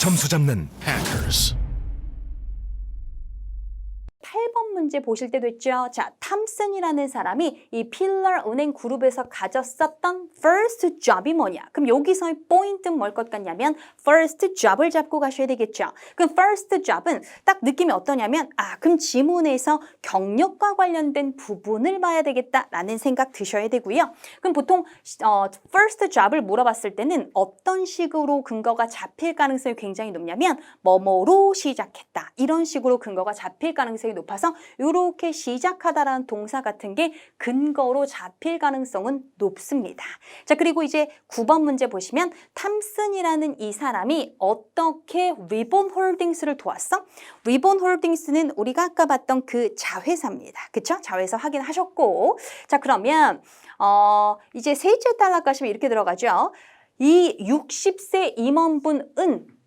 점수 잡는 Hackers. 문제 보실 때 됐죠. 자, 탐슨이라는 사람이 이 필러 은행 그룹에서 가졌었던 first job이 뭐냐? 그럼 여기서의 포인트는 뭘 것 같냐면 first job을 잡고 가셔야 되겠죠. 그럼 first job은 딱 느낌이 어떠냐면 아, 그럼 지문에서 경력과 관련된 부분을 봐야 되겠다라는 생각 드셔야 되고요. 그럼 보통 어, first job을 물어봤을 때는 어떤 식으로 근거가 잡힐 가능성이 굉장히 높냐면 뭐뭐로 시작했다. 이런 식으로 근거가 잡힐 가능성이 높아서 이렇게 시작하다라는 동사 같은 게 근거로 잡힐 가능성은 높습니다. 자, 그리고 이제 9번 문제 보시면 탐슨이라는 이 사람이 어떻게 리본 홀딩스를 도왔어? 리본 홀딩스는 우리가 아까 봤던 그 자회사입니다. 그쵸? 자회사 확인하셨고. 자, 그러면 어, 이제 세제 달러 가시면 이렇게 들어가죠. 이 60세 임원분은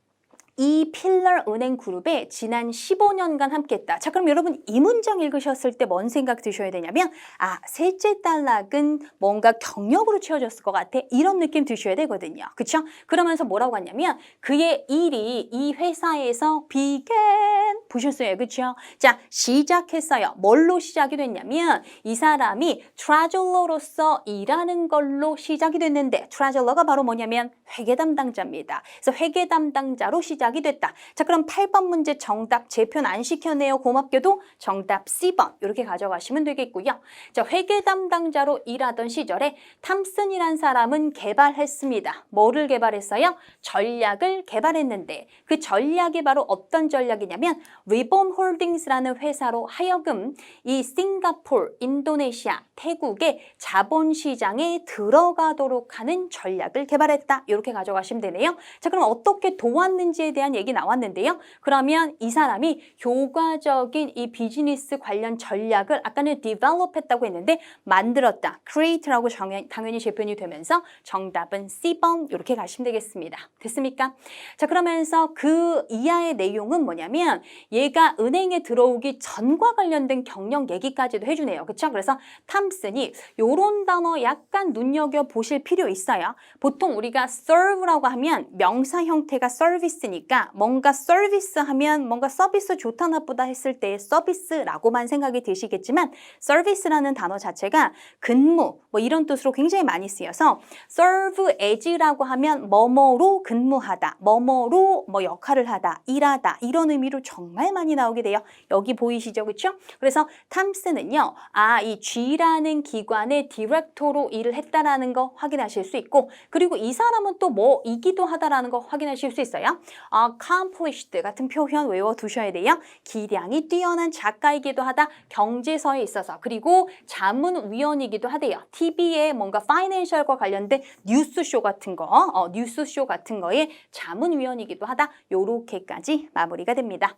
이 필러 은행 그룹에 지난 15년간 함께했다. 자, 그럼 여러분 이 문장 읽으셨을 때 뭔 생각 드셔야 되냐면 아, 셋째 딸락은 뭔가 경력으로 채워졌을 것 같아. 이런 느낌 드셔야 되거든요. 그쵸? 그러면서 뭐라고 하냐면 그의 일이 이 회사에서 began 보셨어요. 그쵸? 자, 시작했어요. 뭘로 시작이 됐냐면 이 사람이 트라졸러로서 일하는 걸로 시작이 됐는데 트라졸러가 바로 뭐냐면 회계 담당자입니다. 그래서 회계 담당자로 시작 이 됐다. 자, 그럼 8번 문제 정답 재편 안 시켰네요. 고맙게도 정답 C번 이렇게 가져가시면 되겠고요. 자, 회계 담당자로 일하던 시절에 탐슨이란 사람은 개발했습니다. 뭐를 개발했어요? 전략을 개발했는데 그 전략이 바로 어떤 전략이냐면 리본 홀딩스라는 회사로 하여금 이 싱가폴, 인도네시아, 태국의 자본 시장에 들어가도록 하는 전략을 개발했다. 이렇게 가져가시면 되네요. 자, 그럼 어떻게 도왔는지에 대한 얘기 나왔는데요. 그러면 이 사람이 효과적인 이 비즈니스 관련 전략을 아까는 develop 했다고 했는데 만들었다. create라고 정연- 당연히 재편이 되면서 정답은 C번 이렇게 가시면 되겠습니다. 됐습니까? 자, 그러면서 그 이하의 내용은 뭐냐면 얘가 은행에 들어오기 전과 관련된 경력 얘기까지도 해주네요. 그쵸? 그래서 탐슨이 요런 단어 약간 눈여겨 보실 필요 있어요. 보통 우리가 serve라고 하면 명사 형태가 서비스니까 뭔가 서비스 하면 뭔가 서비스 좋다 나쁘다 했을 때 서비스라고만 생각이 드시겠지만 서비스라는 단어 자체가 근무 뭐 이런 뜻으로 굉장히 많이 쓰여서 serve as라고 하면 뭐뭐로 근무하다 뭐뭐로 뭐 역할을 하다 일하다 이런 의미로 정말 많이 나오게 돼요. 여기 보이시죠? 그렇죠? 그래서 탐스는요. 아, 이 G라는 기관의 디렉터로 일을 했다라는 거 확인하실 수 있고 그리고 이 사람은 또 뭐이기도 하다라는 거 확인하실 수 있어요. Accomplished 같은 표현 외워두셔야 돼요. 기량이 뛰어난 작가이기도 하다. 경제서에 있어서 그리고 자문위원이기도 하대요. TV에 뭔가 파이낸셜과 관련된 뉴스쇼 같은 거, 어, 뉴스쇼 같은 거에 자문위원이기도 하다. 요렇게까지 마무리가 됩니다.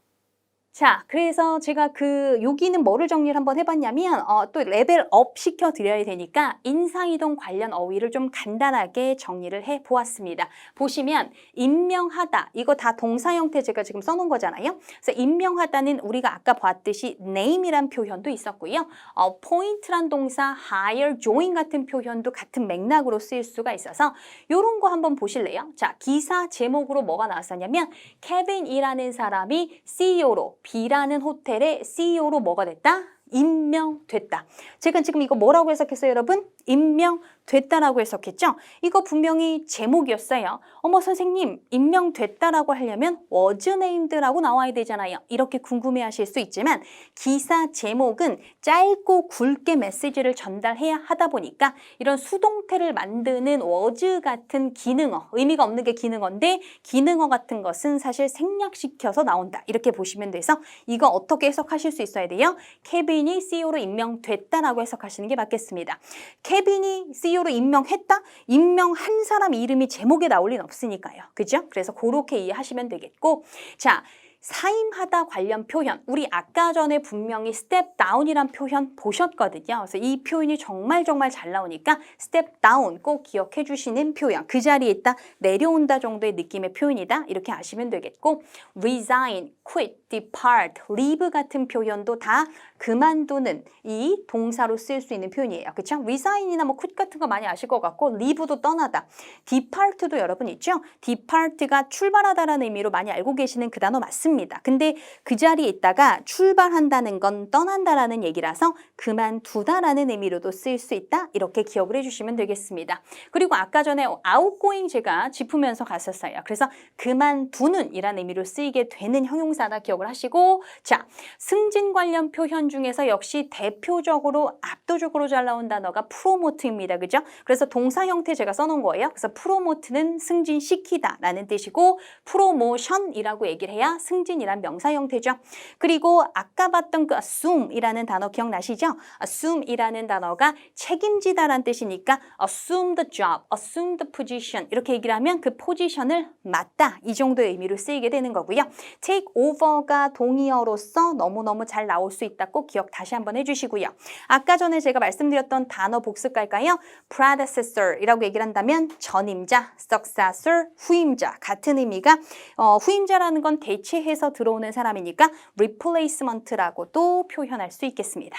자, 그래서 제가 그 여기는 뭐를 정리를 한번 해봤냐면 어, 또 레벨업 시켜드려야 되니까 인사이동 관련 어휘를 좀 간단하게 정리를 해보았습니다. 보시면 임명하다 이거 다 동사 형태 제가 지금 써놓은 거잖아요. 그래서 임명하다는 우리가 아까 봤듯이 name이란 표현도 있었고요. 어, point란 동사 hire, join 같은 표현도 같은 맥락으로 쓰일 수가 있어서 이런 거 한번 보실래요? 자, 기사 제목으로 뭐가 나왔었냐면 케빈이라는 사람이 CEO로 B라는 호텔의 CEO로 뭐가 됐다? 임명됐다. 제가 지금 이거 뭐라고 해석했어요, 여러분? 임명됐다라고 해석했죠? 이거 분명히 제목이었어요. 어머, 선생님, 임명됐다라고 하려면 was named라고 나와야 되잖아요. 이렇게 궁금해 하실 수 있지만 기사 제목은 짧고 굵게 메시지를 전달해야 하다 보니까 이런 수동태를 만드는 was 같은 기능어, 의미가 없는 게 기능어인데 기능어 같은 것은 사실 생략시켜서 나온다. 이렇게 보시면 돼서 이거 어떻게 해석하실 수 있어야 돼요? 케빈이 CEO로 임명됐다라고 해석하시는 게 맞겠습니다. 케 빈이 CEO로 임명했다? 임명한 사람 이름이 제목에 나올 리는 없으니까요. 그죠? 그래서 그렇게 이해하시면 되겠고 자, 사임하다 관련 표현. 우리 아까 전에 분명히 step down이란 표현 보셨거든요. 그래서 이 표현이 정말 정말 잘 나오니까 step down 꼭 기억해 주시는 표현. 그 자리에 있다 내려온다 정도의 느낌의 표현이다. 이렇게 아시면 되겠고 resign, quit, depart, leave 같은 표현도 다 그만두는 이 동사로 쓸 수 있는 표현이에요. 그렇죠? resign이나 뭐 quit 같은 거 많이 아실 것 같고 leave도 떠나다. depart도 여러분 있죠? depart가 출발하다라는 의미로 많이 알고 계시는 그 단어 맞습니다. 근데 그 자리에 있다가 출발한다는 건 떠난다라는 얘기라서 그만두다라는 의미로도 쓰일 수 있다. 이렇게 기억을 해주시면 되겠습니다. 그리고 아까 전에 outgoing 제가 짚으면서 갔었어요. 그래서 그만두는 이란 의미로 쓰이게 되는 형용사다 기억을 하시고 자 승진 관련 표현 중에서 역시 대표적으로 압도적으로 잘 나온 단어가 프로모트입니다. 그죠? 그래서 동사 형태 제가 써놓은 거예요. 그래서 프로모트는 승진시키다 라는 뜻이고 프로모션이라고 얘기를 해야 승진 이란 명사 형태죠. 그리고 아까 봤던 그 assume이라는 단어 기억나시죠? assume이라는 단어가 책임지다라는 뜻이니까 assume the job, assume the position 이렇게 얘기를 하면 그 포지션을 맡다 이 정도의 의미로 쓰이게 되는 거고요. take over가 동의어로서 너무너무 잘 나올 수 있다고 기억 다시 한번 해주시고요. 아까 전에 제가 말씀드렸던 단어 복습갈까요? predecessor이라고 얘기를 한다면 전임자, successor, 후임자 같은 의미가 어, 후임자라는 건 대체해서 들어오는 사람이니까 replacement라고도 표현할 수 있겠습니다.